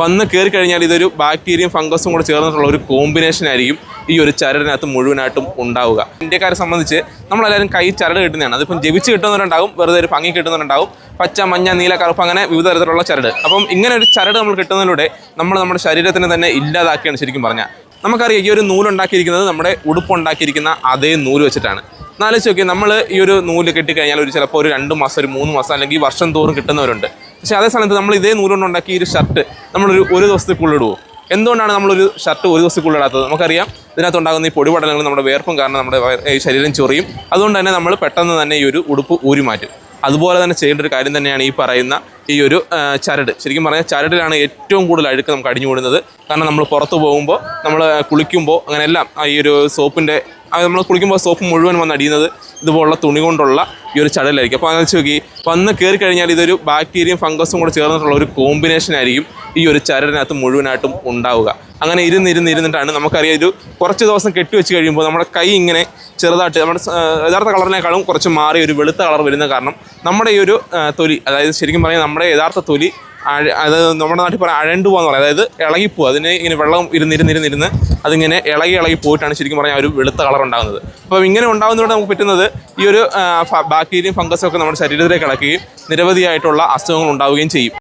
വന്ന് കയറി കഴിഞ്ഞാൽ ഇതൊരു ബാക്ടീരിയയും ഫംഗസും കൂടെ ചേർന്നിട്ടുള്ള ഒരു കോമ്പിനേഷൻ ആയിരിക്കും ഈ ഒരു ചരടിനകത്ത് മുഴുവനായിട്ടും ഉണ്ടാവുക. ഇന്ത്യക്കാരെ സംബന്ധിച്ച് നമ്മളെല്ലാവരും കൈ ചരട് കിട്ടുന്നതാണ്. അതിപ്പം ജപിച്ച് കിട്ടുന്നവരുണ്ടാവും വെറുതെ ഒരു ഭംഗി കിട്ടുന്നവരുണ്ടാവും പച്ച മഞ്ഞ നീല കറുപ്പ് അങ്ങനെ വിവിധ തരത്തിലുള്ള ചരട്. അപ്പം ഇങ്ങനെ ഒരു ചരട് നമ്മൾ കിട്ടുന്നതിലൂടെ നമ്മൾ നമ്മുടെ ശരീരത്തിന് തന്നെ ഇല്ലാതാക്കിയാണ് ശരിക്കും പറഞ്ഞാൽ. നമുക്കറിയാം ഈ ഒരു നൂലുണ്ടാക്കിയിരിക്കുന്നത് നമ്മുടെ ഉടുപ്പുണ്ടാക്കിയിരിക്കുന്ന അതേ നൂൽ വെച്ചിട്ടാണ്. എന്നാലോചിച്ച് നോക്കി നമ്മൾ ഈ ഒരു നൂൽ കെട്ടിക്കഴിഞ്ഞാൽ ഒരു ചിലപ്പോൾ ഒരു രണ്ട് മാസം ഒരു മൂന്ന് മാസം അല്ലെങ്കിൽ വർഷം തോറും കിട്ടുന്നവരുണ്ട്. പക്ഷേ അതേ സമയത്ത് നമ്മൾ ഇതേ നൂലുകൊണ്ട് ഉണ്ടാക്കിയ ഒരു ഷർട്ട് നമ്മളൊരു ഒരു ദിവസത്തേക്കുള്ളിൽ ഇടുവോ എന്തുകൊണ്ടാണ് നമ്മളൊരു ഷർട്ട് ഒരു ദിവസത്തേക്കുള്ളിൽ ഇടാത്തത് നമുക്കറിയാം ഇതിനകത്ത് ഉണ്ടാകുന്ന ഈ പൊടിപടലങ്ങൾ നമ്മുടെ വേർപ്പും കാരണം നമ്മുടെ ഈ ശരീരം ചൊറിയും. അതുകൊണ്ട് തന്നെ നമ്മൾ പെട്ടെന്ന് തന്നെ ഈ ഒരു ഉടുപ്പ് ഊരി മാറ്റും. അതുപോലെ തന്നെ ചെയ്യേണ്ട ഒരു കാര്യം തന്നെയാണ് ഈ പറയുന്ന ഈ ഒരു ചരട്. ശരിക്കും പറഞ്ഞാൽ ചരടിലാണ് ഏറ്റവും കൂടുതൽ അഴുക്ക് നമുക്ക് അടിഞ്ഞുകൂടുന്നത് കാരണം നമ്മൾ പുറത്ത് പോകുമ്പോൾ നമ്മൾ കുളിക്കുമ്പോൾ അങ്ങനെയെല്ലാം ഈ ഒരു സോപ്പിന്റെ നമ്മൾ കുളിക്കുമ്പോൾ സോപ്പ് മുഴുവൻ വന്ന് അടിയുന്നത് ഇതുപോലുള്ള തുണി കൊണ്ടുള്ള ഈ ഒരു ചടലായിരിക്കും അപ്പോൾ അങ്ങനെ നോക്കി വന്ന് കയറി കഴിഞ്ഞാൽ ഇതൊരു ബാക്ടീരിയയും ഫംഗസും കൂടെ ചേർന്നിട്ടുള്ള ഒരു കോമ്പിനേഷൻ ആയിരിക്കും ഈ ഒരു ചരടിനകത്ത് മുഴുവനായിട്ടും ഉണ്ടാവുക. അങ്ങനെ ഇരുന്ന് ഇരുന്ന് ഇരുന്നിട്ടാണ് നമുക്കറിയാം ഒരു കുറച്ച് ദിവസം കെട്ടി കെട്ടിവെച്ച് കഴിയുമ്പോൾ നമ്മുടെ കൈ ഇങ്ങനെ ചെറുതായിട്ട് നമ്മുടെ യഥാർത്ഥ കളറിനേക്കാളും കുറച്ച് മാറി ഒരു വെളുത്ത കളർ വരുന്ന കാരണം നമ്മുടെ ഈ ഒരു തൊലി അതായത് ശരിക്കും പറഞ്ഞാൽ നമ്മുടെ യഥാർത്ഥ തൊലി അത് നമ്മുടെ നാട്ടിൽ പറയാം അഴണ്ടു പോകാന്ന് പറയാം. അതായത് ഇളകിപ്പോ അതിന് ഇങ്ങനെ വെള്ളം ഇരുന്നിരുന്നിരുന്നിരുന്ന് അതിങ്ങനെ ഇളകി ഇളകി പോയിട്ടാണ് ശരിക്കും പറഞ്ഞാൽ ഒരു വെളുത്ത കളർ ഉണ്ടാകുന്നത്. അപ്പോൾ ഇങ്ങനെ ഉണ്ടാകുന്നതോടെ നമുക്ക് പറ്റുന്നത് ഈ ഒരു ബാക്ടീരിയയും ഫംഗസും ഒക്കെ നമ്മുടെ ശരീരത്തിലേക്ക് ഇളക്കുകയും നിരവധിയായിട്ടുള്ള അസുഖങ്ങൾ ഉണ്ടാവുകയും ചെയ്യും.